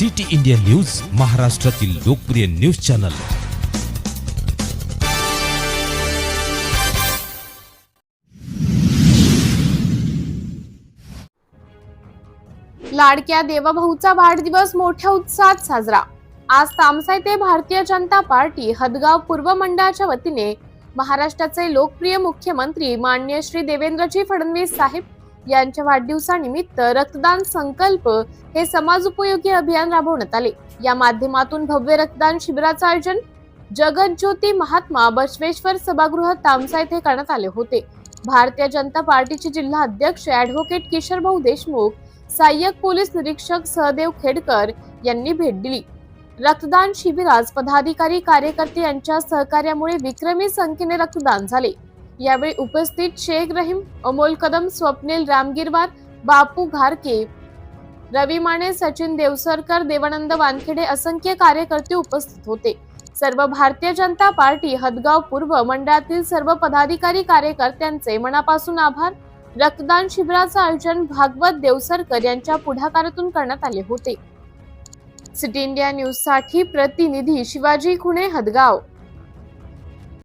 City India news महाराष्ट्रातील लोकप्रिय news channel. लाडक्या देवाभाऊचा वाढदिवस मोठ्या उत्साहात साजरा. आज तामसा येथे भारतीय जनता पार्टी हदगाव पूर्व मंडळाच्या वतीने महाराष्ट्राचे लोकप्रिय मुख्यमंत्री मान्य श्री देवेंद्रजी फडणवीस साहेब यांच्या वाढदिवसानिमित्त रक्तदान संकल्प हे समाजोपयोगी अभियान राबवण्यात आले. या माध्यमातून भव्य रक्तदान शिबिराचं आयोजन जगज्योती महात्मा बसवेश्वर सभागृह तामसा येथे करण्यात आले होते. भारतीय जनता पार्टीचे जिल्हा अध्यक्ष ऍडव्होकेट किशोरभाऊ देशमुख सहाय्यक पोलीस निरीक्षक सहदेव खेडकर यांनी भेट दिली. रक्तदान शिबिरास पदाधिकारी कार्यकर्ते यांच्या सहकार्यामुळे विक्रमी संख्येने रक्तदान झाले. यावेळी उपस्थित शेख रहीम अमोल कदम स्वप्नील रामगिरवार बापू घारके रवी माने सचिन देवसरकर देवानंद वानखेडे असंख्य कार्यकर्ते उपस्थित होते. सर्व भारतीय जनता पार्टी हदगाव पूर्व मंडळातील सर्व पदाधिकारी कार्यकर्त्यांचे मनापासून आभार. रक्तदान शिबिराचं आयोजन भागवत देवसरकर यांच्या पुढाकारातून करण्यात आले होते. सिटी इंडिया न्यूजसाठी प्रतिनिधी शिवाजी खुणे हदगाव.